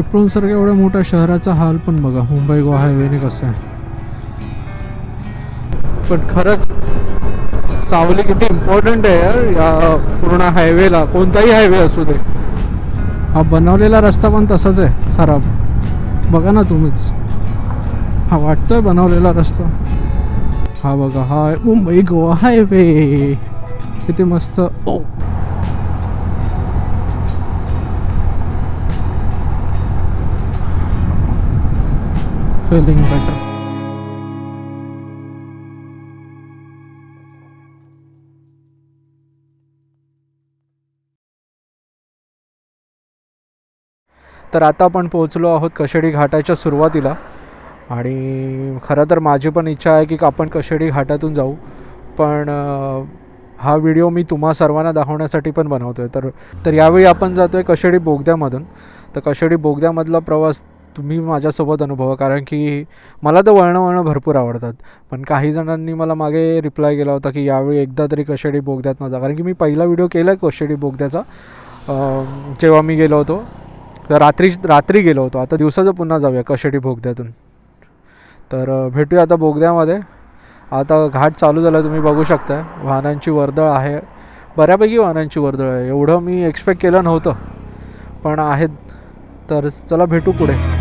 चिपळूणसारख्या एवढ्या मोठ्या शहराचा हाल पण बघा. मुंबई गोवा हायवेने कसं आहे. पण खरंच सावली किती इम्पॉर्टंट आहे यार. या पूर्ण हायवेला कोणताही हायवे असू दे. हा बनवलेला रस्ता पण तसाच आहे खराब. बघा ना तुम्हीच. हा वाटतोय बनवलेला रस्ता. हा बघा हा मुंबई गोवा हायवे किती मस्त. ओ feeling better. तर आता आपण पोहोचलो आहोत कशेडी घाटाच्या सुरुवातीला. आणि खरं तर माझी पण इच्छा आहे की आपण कशेडी घाटातून जाऊ. पण हा व्हिडिओ मी तुम्हा सर्वांना दाखवण्यासाठी पण बनवतो आहे तर तर यावेळी आपण जातो आहे कशेडी बोगद्यामधून. तर कशेडी बोगद्यामधला प्रवास तुम्ही माझ्यासोबत अनुभवा कारण की मला तर वळणं वळणं भरपूर आवडतात. पण काही जणांनी मला मागे रिप्लाय केला होता की यावेळी एकदा तरी कशेडी बोगद्यात न कारण की मी पहिला व्हिडिओ केला आहे कशेडी बोगद्याचा. जेव्हा मी गेलो होतो तर रात्री रात्री गेलो होतो. आता दिवसाचं पुन्हा जाऊया कशेडी बोगद्यातून. तर भेटूया आता बोगद्यामध्ये. आता घाट चालू झाला तुम्ही बघू शकता वाहनांची वर्दळ आहे. बऱ्यापैकी वाहनांची वर्दळ आहे. एवढं मी एक्सपेक्ट केलं नव्हतं. पण आहेत. तर चला भेटू पुढे.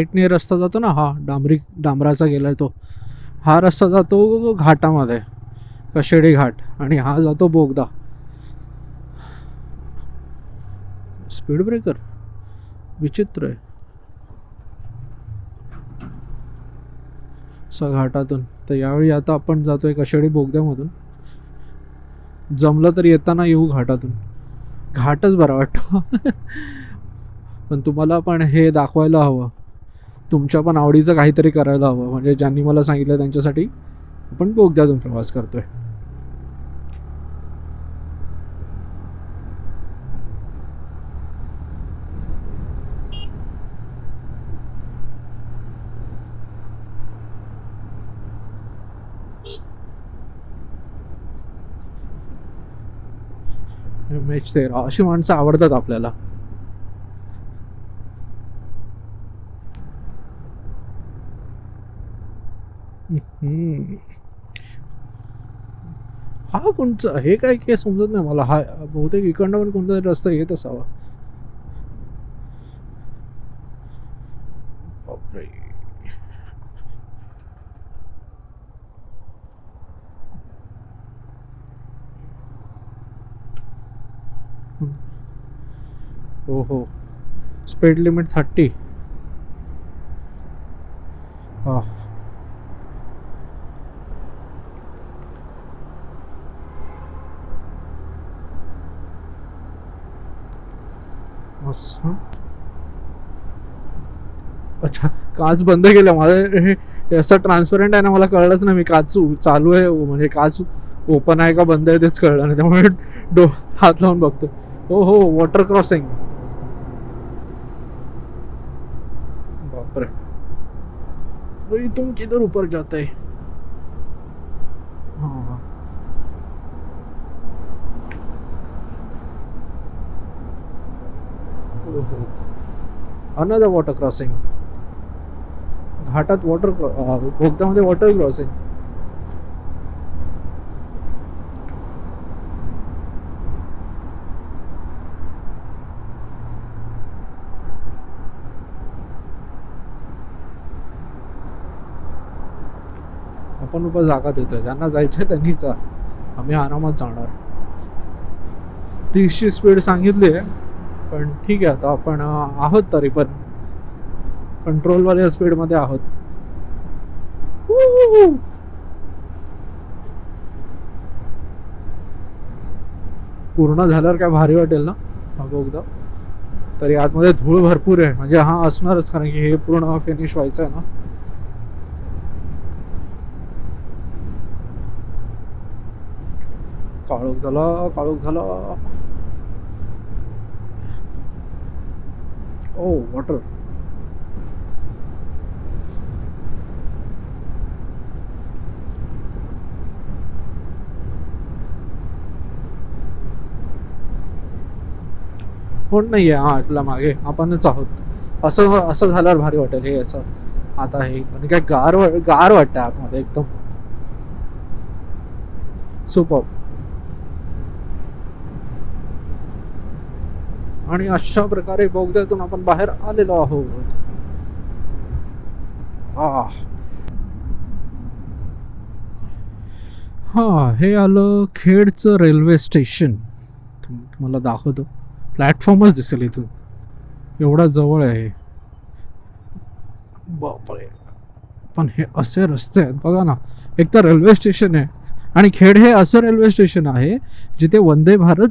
राईटने रस्ता जातो ना हा डांबरी डांबराचा गेला तो. हा रस्ता जातो घाटामध्ये कशेडी घाट. आणि हा जातो बोगदा. Speed breaker. विचित्र आहे. स घाटातून. तर यावेळी आता आपण जातोय कशेडी बोगद्यामधून. जमलं तर येताना येऊ घाटातून. घाटच बरा वाटतो. पण तुम्हाला पण हे दाखवायला हवं. तुमच्या पण आवडीचं काहीतरी करायला हवं. म्हणजे ज्यांनी मला सांगितलं त्यांच्यासाठी आपण बोगद्यातून प्रवास करतोय. मॅच ते अशी माणसं आवडतात आपल्याला. हा कोणचं हे काय काय समजत नाही मला. हा बहुतेक इकडनं पण कोणता तरी रस्ता येत असावा. बापरे. हो हो स्पीड लिमिट थर्टी हा असं अच्छा काच बंद केलं. माझं हे असं ट्रान्सपरंट आहे ना मला कळलंच नाही. मी काच चालू आहे. म्हणजे काच ओपन आहे का बंद आहे तेच कळलं नाही. त्यामुळे डो हात लावून बघतो हो हो वॉटर क्रॉसिंग बापरे. भाई तुम किधर ऊपर जाते हाँ. अनदर वॉटर क्रॉसिंग घाटात वॉटर भोगतामध्ये वॉटर क्रॉसिंग आपण उभा जागा देतोय. ज्यांना जायचंय त्यांनी जा. आम्ही आरामात जाणार. तीसची स्पीड सांगितली आहे पण ठीक आहे आता आपण आहोत तरी पण. कंट्रोलवाल्या स्पीडमध्ये आहोत. पूर्ण झाल्यावर काय भारी वाटेल ना? हा तरी आतमध्ये धूळ भरपूर आहे. म्हणजे हा असणारच कारण की हे पूर्ण फिनिश व्हायचं आहे ना. काळोख झाला काळोख झाला. ओ वॉटर कोण नाही आहे हा इथला मागे. आपणच आहोत. असं असं झाल्यावर भारी वाटेल हे असं. आता हे म्हणजे काय गार गार वाटतं आतमध्ये एकदम. सुपर आणि अशा प्रकारे बोगद्यातून आपण बाहेर आलेलो आहोत. हा. हे आलं खेडचं रेल्वे स्टेशन. तुम्हाला दाखवतो. प्लॅटफॉर्मच दिसेल इथून. एवढा जवळ आहे. बापरे. पण हे असे रस्ते आहेत. बघा ना एक तर रेल्वे स्टेशन आहे आणि खेड हे असं रेल्वे स्टेशन आहे जिथे वंदे भारत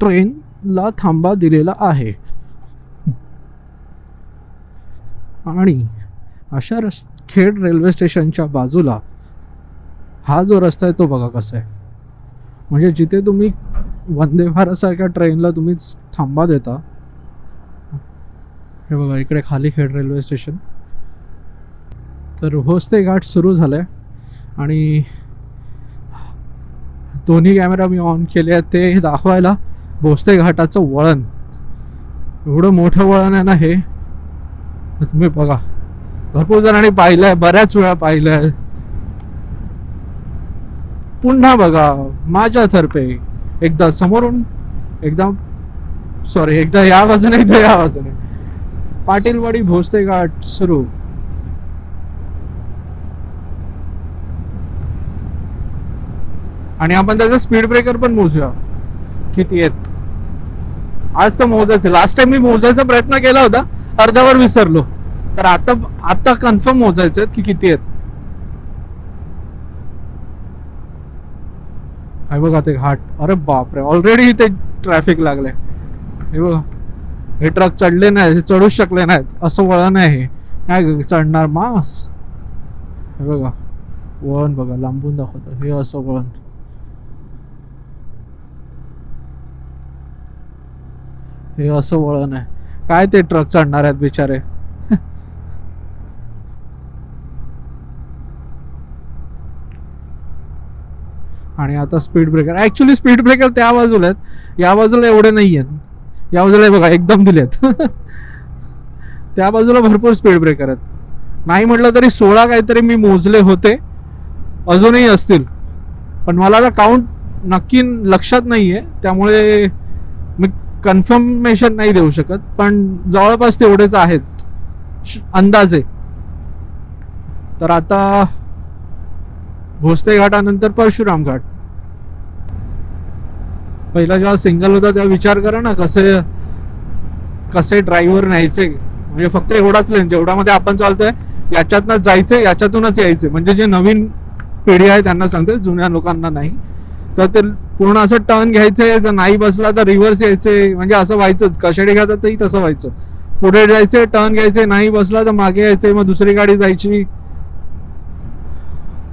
ट्रेनला थांबा दिलेला आहे. आणि अशा रस् खेड रेल्वे स्टेशनच्या बाजूला हा जो रस्ता आहे तो बघा कसा आहे. म्हणजे जिथे तुम्ही वंदे भारतसारख्या ट्रेनला तुम्ही थांबा देता. हे बघा इकडे खाली खेड रेल्वे स्टेशन तर होस्ते घाट सुरू झालं आहे आणि दोन्ही कॅमेरा मी ऑन केले आहेत ते दाखवायला भोसते घाटाचं वळण. एवढं मोठं वळण आहे ना हे? तुम्ही बघा. भरपूर जणांनी पाहिलं आहे बऱ्याच वेळा पाहिलं आहे पुन्हा बघा माझ्यातर्फे एकदा समोरून एकदा सॉरी एकदा या बाजूने एकदा या बाजूने पाटीलवाडी भोसते घाट सुरू. आणि आपण त्याचा स्पीड ब्रेकर पण मोजूया. किती आहेत? आज तर मोजायचं लास्ट टाइम मी मोजायचा प्रयत्न केला होता अर्ध्यावर विसरलो. तर आता आता कन्फर्म मोजायचं की किती आहेत. आहे बघा ते घाट. अरे बापरे ऑलरेडी इथे ट्रॅफिक लागले हे बघा. हे ट्रक चढले नाही हे चढूच शकले नाहीत. असं वळण आहे काय चढणार मास हे बघा. वळण बघा लांबून दाखवतो. हे असं वळण. हे असं वळण आहे. काय ते ट्रक चढणार आहेत बिचारे? आणि आता speed breaker actually speed breaker त्या बाजूला आहेत या बाजूला एवढे नाही आहेत या बाजूला बघा एकदम दिलेत. त्या बाजूला भरपूर स्पीड ब्रेकर आहेत. नाही म्हटलं तरी सोळा काहीतरी मी मोजले होते. अजूनही असतील. पण मला आता काउंट नक्की लक्षात नाही आहे त्यामुळे मी कन्फर्मेशन नाही देऊ शकत. पण जवळपास तेवढेच आहेत. श- अंदाजे. तर आता भोसते घाटानंतर परशुराम घाट. पहिला जेव्हा सिंगल होता तेव्हा विचार करा ना कसे कसे ड्रायव्हर न्यायचे. म्हणजे फक्त एवढाच लेन जेवढ्यामध्ये आपण चालतोय याच्यातनं जायचंय याच्यातूनच यायचे म्हणजे जे नवीन पिढी आहे त्यांना सांगते जुन्या लोकांना नाही. तर ते पूर्ण असं टर्न घ्यायचे जर नाही बसला तर रिव्हर्स यायचे. म्हणजे असं व्हायचं घ्यायचं ते तसं व्हायचं. पुढे जायचे टर्न घ्यायचे नाही बसला तर मागे यायचे मग दुसरी गाडी जायची.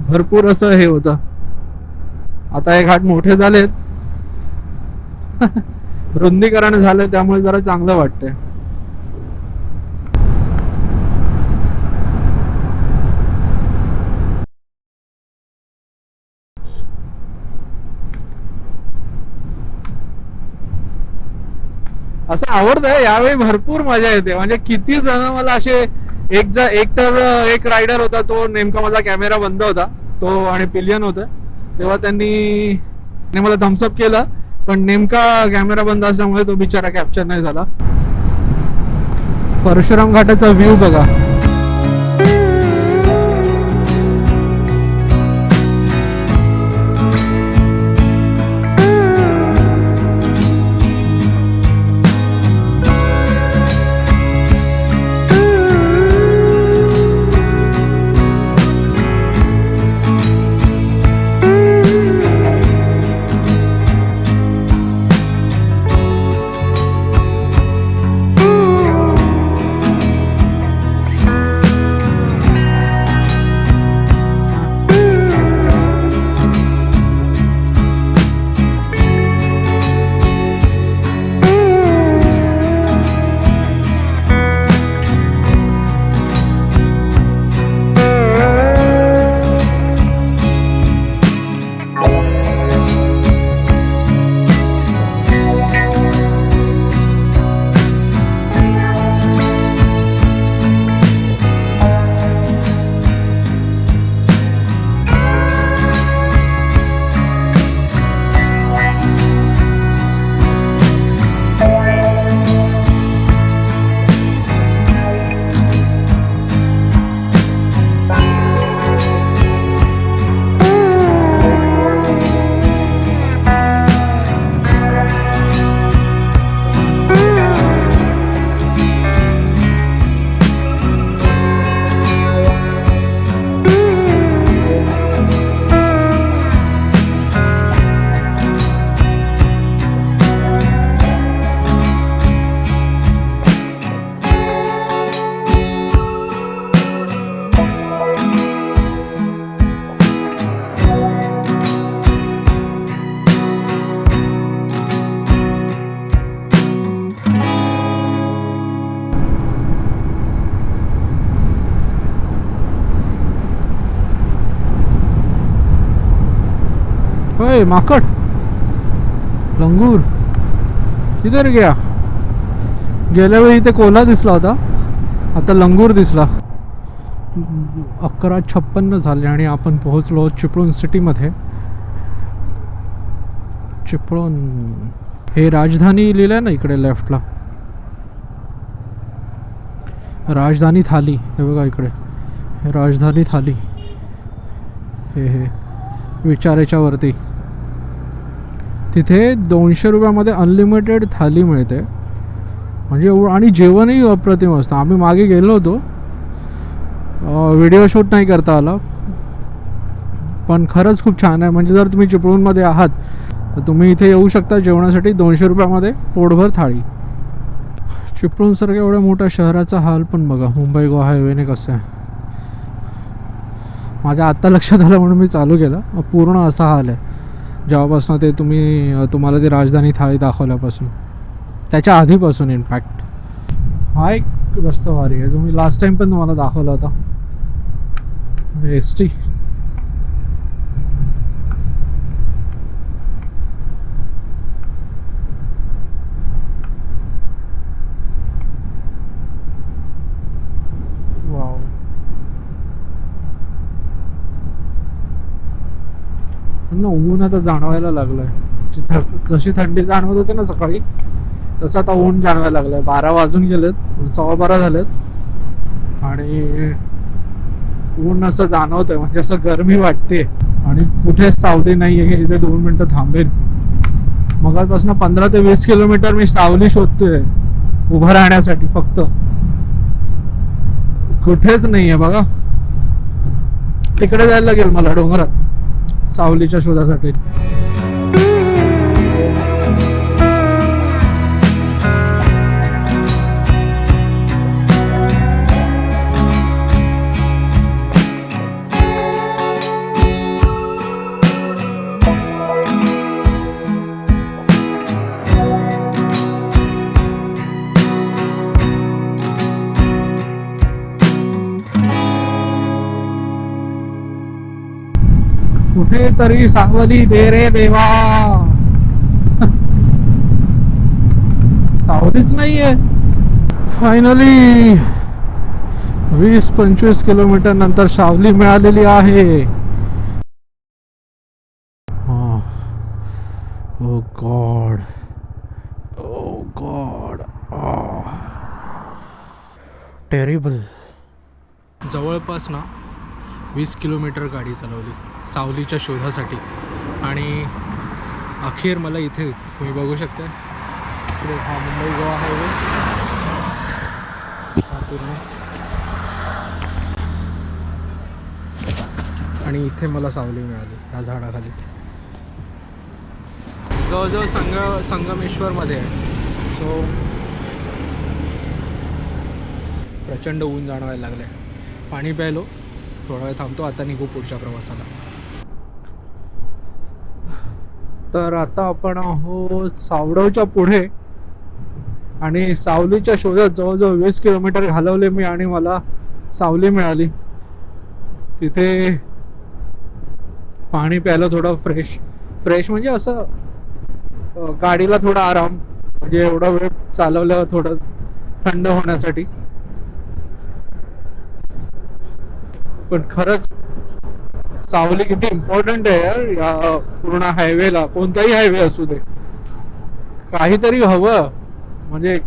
भरपूर असं हे होतं. आता हे घाट मोठे झालेत. रुंदीकरण झालं त्यामुळे जरा चांगलं वाटतंय. असं आवडतंय यावेळी भरपूर मजा येते. म्हणजे किती जण मला असे एक जर एक तर एक रायडर होता तो नेमका माझा कॅमेरा बंद होता. तो आणि पिलियन होता. तेव्हा त्यांनी त्यांनी मला थम्सअप केलं. पण नेमका कॅमेरा बंद असल्यामुळे तो बिचारा कॅप्चर नाही झाला. परशुराम घाटाचा व्ह्यू बघा. माकड लंगूर किधर गया गेल्या वेळी इथे कोला दिसला होता आता लंगूर दिसला अकरा छप्पन्न झाले आणि आपण पोहोचलो चिपळूण सिटीमध्ये चिपळूण हे राजधानी लिहिलंय ना इकडे लेफ्टला राजधानी थाली हे बघा इकडे हे राजधानी थाली हे हे विचारेच्या वरती तिथे दोनशे रुपयामध्ये अनलिमिटेड थाली मिळते. म्हणजे आणि जेवणही अप्रतिम असतं. आम्ही मागे गेलो होतो. व्हिडिओ शूट नाही करता आला. पण खरंच खूप छान आहे. म्हणजे जर तुम्ही चिपळूणमध्ये आहात तर तुम्ही इथे येऊ शकता जेवणासाठी दोनशे रुपयामध्ये पोटभर थाळी. चिपळूणसारख्या एवढ्या मोठ्या शहराचा हाल पण बघा. मुंबई गोवा हायवेने कसं आहे. माझ्या आत्ता लक्षात आलं म्हणून मी चालू केलं. पूर्ण असा हाल आहे. जेव्हापासून ते तुम्ही तुम्हाला ती राजधानी थाळी दाखवल्यापासून. त्याच्या आधीपासून इनफॅक्ट हा एक रस्ता भारी आहे. तुम्ही लास्ट टाइम पण तुम्हाला दाखवला होता. एस टी ना ऊन आता जाणवायला लागलंय. जशी थंडी जाणवत होती ना सकाळी तसं आता ऊन जाणवायला लागलंय. बारा वाजून गेलेत सव्वा बारा झालेत. आणि ऊन असं जाणवतंय म्हणजे असं गरमी वाटते. आणि कुठे सावली नाही आहे इथे दोन मिनिटं थांबेल मगापासून पंधरा ते वीस किलोमीटर मी सावली शोधतोय उभं राहण्यासाठी फक्त. कुठेच नाहीये बघा. तिकडे जायला लागेल मला डोंगरात. सावलीच्या शोधासाठी. कुठेतरी सावली दे रे देवा. सावलीच नाहीये. फायनली वीस पंचवीस किलोमीटर नंतर सावली मिळालेली आहे. Oh God oh God terrible जवळपास ना वीस किलोमीटर गाडी चालवली. सावलीच्या शोधासाठी. आणि अखेर मला इथे तुम्ही बघू शकता. इकडे हा मुंबई गोवा हायवे. हा पूर्ण. आणि इथे मला सावली मिळाली या झाडाखाली. जवळजवळ संग संगमेश्वरमध्ये आहे. सो प्रचंड ऊन जाणवायला लागलं आहे पाणी प्यायलो थोडा वेळ थांबतो आता निघू पुढच्या प्रवासाला. तर आता आपण आहोत सावडवच्या पुढे. आणि सावलीच्या शोधात जवळजवळ वीस किलोमीटर घालवले मी आणि मला सावली मिळाली. तिथे पाणी प्यायलं थोडं फ्रेश फ्रेश म्हणजे असं गाडीला थोडा आराम म्हणजे एवढा वेळ चालवल्यावर थोडं थंड होण्यासाठी. पण खरंच सावली किती इम्पॉर्टंट आहे यार या पूर्ण हायवेला कोणताही हायवे असू दे. काहीतरी हवं. म्हणजे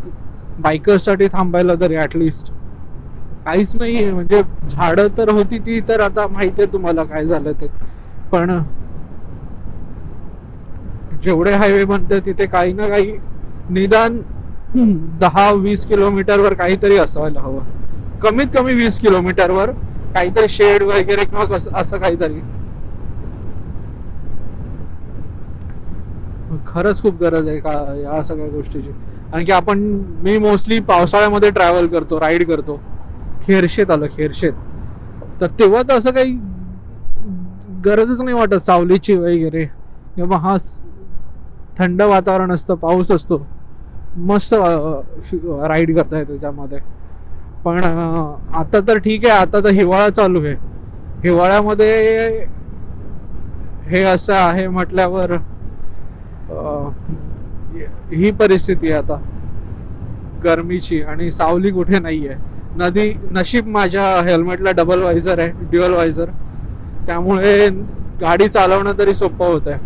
बायकर्ससाठी थांबायला तरी ॲटलिस्ट काहीच नाही आहे म्हणजे झाडं तर होती ती तर आता माहिती आहे तुम्हाला काय झालं ते. पण जेवढे हायवे बनते तिथे काही ना काही निदान दहा वीस किलोमीटरवर काहीतरी असायला हवं. कमीत कमी वीस किलोमीटरवर. काहीतरी शेड वगैरे किंवा कसं असं काहीतरी. खरंच खूप गरज आहे का या सगळ्या गोष्टीची. कारण की आपण मी मोस्टली पावसाळ्यामध्ये ट्रॅव्हल करतो राईड करतो. खेरशेत आलं खेरशेत. तर तेव्हा तर असं काही गरजच नाही वाटत सावलीची वगैरे. किंवा हा थंड वातावरण असतं पाऊस असतो. मस्त राईड करता येते त्याच्यामध्ये पण आता तर ठीक आहे आता तर हिवाळा चालू आहे. हिवाळ्यामध्ये हे असं आहे म्हटल्यावर ही परिस्थिती आहे आता. गरमीची आणि सावली कुठे नाही आहे नदी नशीब माझ्या हेल्मेटला डबल वायझर आहे ड्युअल वायझर त्यामुळे गाडी चालवणं तरी सोपं होत आहे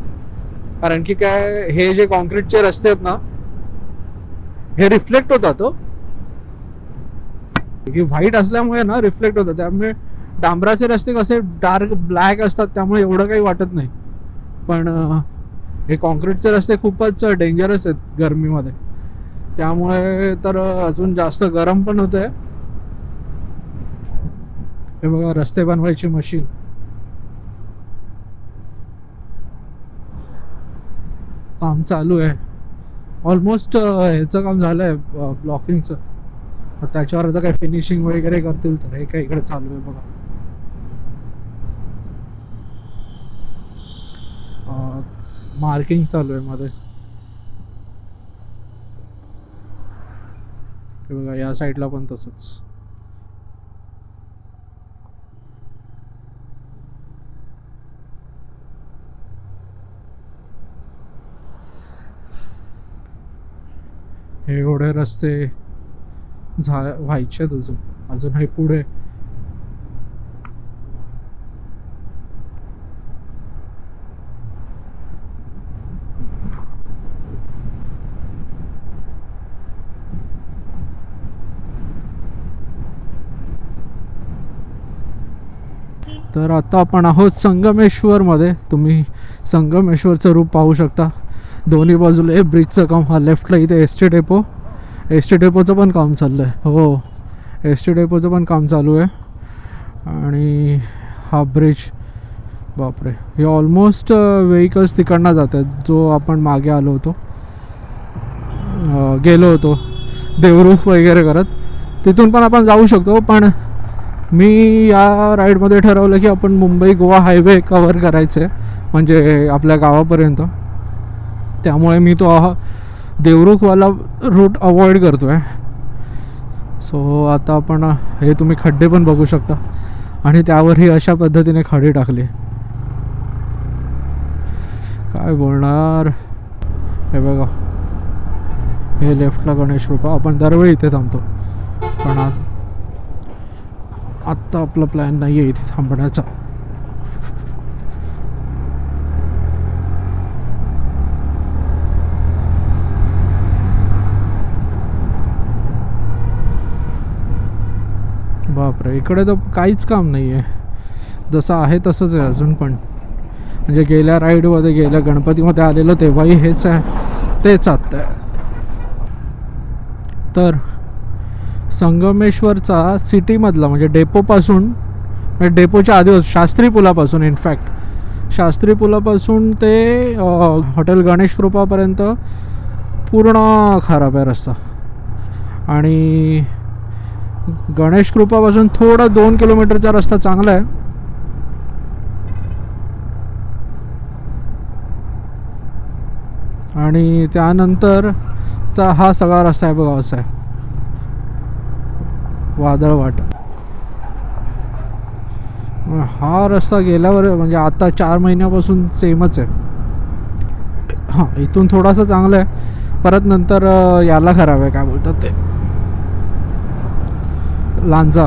कारण की काय हे जे कॉन्क्रीटचे रस्ते आहेत ना हे रिफ्लेक्ट होतात हो. की व्हाईट असल्यामुळे ना रिफ्लेक्ट होतं. त्यामुळे डांबराचे रस्ते कसे डार्क ब्लॅक असतात त्यामुळे एवढं काही वाटत नाही. पण हे कॉन्क्रीटचे रस्ते खूपच डेंजरस आहेत गरमीमध्ये. त्यामुळे तर अजून जास्त गरम पण होत आहे हे बघा रस्ते बनवायची मशीन. काम चालू आहे. ऑलमोस्ट ह्याचं काम झालं आहे ब्लॉकिंगचं त्याच्यावर आता काय फिनिशिंग वगैरे करतील तर हे काय इकडे चालू आहे बघा. मार्किंग चालू आहे मध्ये. हे बघा या साईडला पण तसंच. हे एवढे रस्ते झा व्हायचे अजून. अजून हे पुढे. तर आता आपण आहोत संगमेश्वरमध्ये. तुम्ही संगमेश्वरचं रूप पाहू शकता. दोन्ही बाजूला हे ब्रिजचं काम हा लेफ्टला इथे S T depot S T डेपोचं पण काम चाललं आहे हो एस टी डेपोचं पण काम चालू आहे. आणि हा ब्रिज बापरे. हे ऑलमोस्ट व्हेकल्स uh, तिकडनं आहेत जो आपण मागे आलो होतो. गेलो होतो. देवरूख वगैरे करत. तिथून पण आपण जाऊ शकतो पण मी या राईडमध्ये ठरवलं की आपण मुंबई गोवा हायवे कवर करायचं आहे म्हणजे आपल्या गावापर्यंत. त्यामुळे मी तो आहा देवरुखवाला रूट अवॉइड करतो आहे सो आता आपण हे तुम्ही खड्डे पण बघू शकता. आणि त्यावरही अशा पद्धतीने खडे टाकले. काय बोलणार? हे बघा. हे लेफ्टला गणेश कृपा. आपण दरवेळी इथे थांबतो. पण आत्ता आपला प्लॅन नाही आहे इथे थांबण्याचा. बापरे इकडे तर काहीच काम नाही आहे जसं आहे तसंच आहे अजून पण. म्हणजे गेल्या राईडमध्ये गेल्या गणपतीमध्ये आलेलो तेव्हाही हेच आहे तेच आत्ता आहे. तर संगमेश्वरचा सिटीमधला म्हणजे डेपोपासून म्हणजे डेपोच्या आधी शास्त्री पुलापासून इनफॅक्ट शास्त्री पुलापासून ते हॉटेल गणेश कृपापर्यंत पूर्ण खराब आहे रस्ता. आणि गणेश कृपापासून थोडा दोन किलोमीटरचा रस्ता चांगला आहे. आणि त्यानंतरचा हा सगळा रस्ता आहे बघा असा आहे. वादळ वाट. हा रस्ता गेल्यावर म्हणजे आता चार महिन्यापासून सेमच आहे. हां इथून थोडासा चांगला आहे. परत नंतर याला खराब आहे काय बोलतात ते? लांजा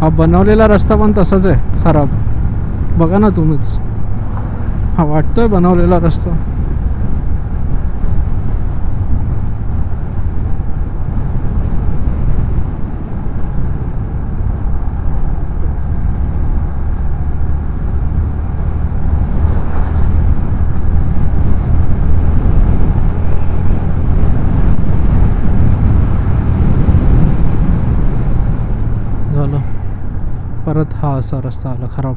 हा बनवलेला रस्ता पण तसाच आहे खराब. बघा ना तुम्हीच. हा वाटतोय बनवलेला रस्ता झालं परत हा असा रस्ता आला खराब.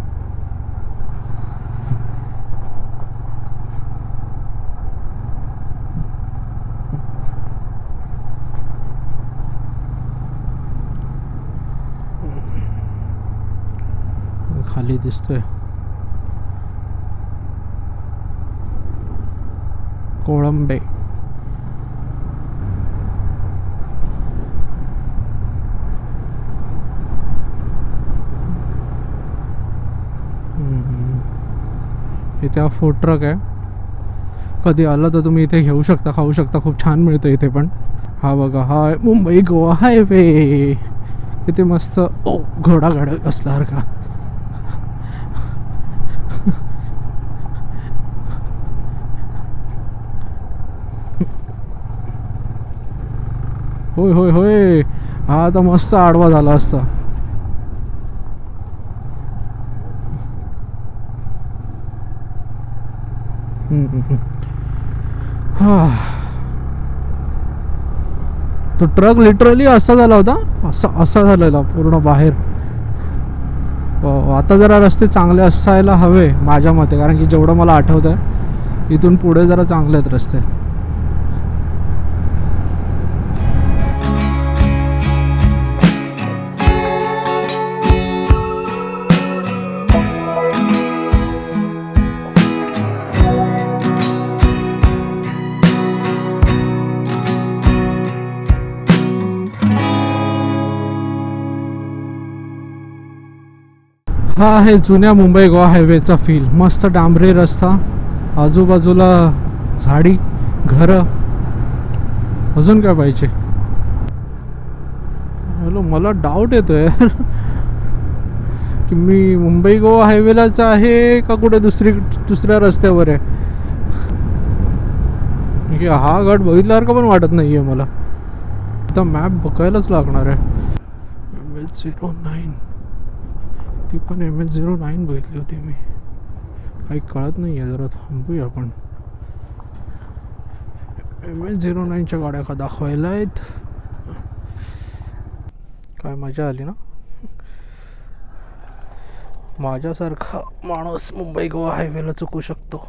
खाली दिसतोय. कोळंबे. इथे हा फूड ट्रक आहे. कधी आलं तर तुम्ही इथे घेऊ शकता खाऊ शकता. खूप छान मिळतं इथे पण. हा बघा हा मुंबई गोवा हायवे. किती मस्त. ओ घोडा गाड असल्यासारखा होय होय होय. हा आता मस्त आडवा झाला असता. तो ट्रक लिटरली असा झाला होता. असा असा झालेला पूर्ण बाहेर. हो, आता जरा रस्ते चांगले असायला हवे माझ्या मते कारण की जेवढं मला आठवत आहे इथून पुढे जरा चांगले आहेत रस्ते. हा आहे जुन्या मुंबई गोवा हायवेचा फील मस्त डांबरी रस्ता आजूबाजूला झाडी घरं. अजून काय पाहिजे? हॅलो मला डाऊट येतो यार की मी मुंबई गोवा हायवेलाच आहे का कुठे दुसरी दुसऱ्या रस्त्यावर आहे? हा गट बघितल्यासारखं पण वाटत नाही आहे मला. आता मॅप बघायलाच लागणार आहे. एम झिरो नाईन ती पण एम एच झिरो नाईन बघितली होती मी. काही कळत नाही आहे जरा थांबूया आपण. एम एच झिरो नाईनच्या गाड्या का दाखवायला आहेत? काय मजा आली ना? माझ्यासारखा माणूस मुंबई गोवा हायवेला चुकू शकतो.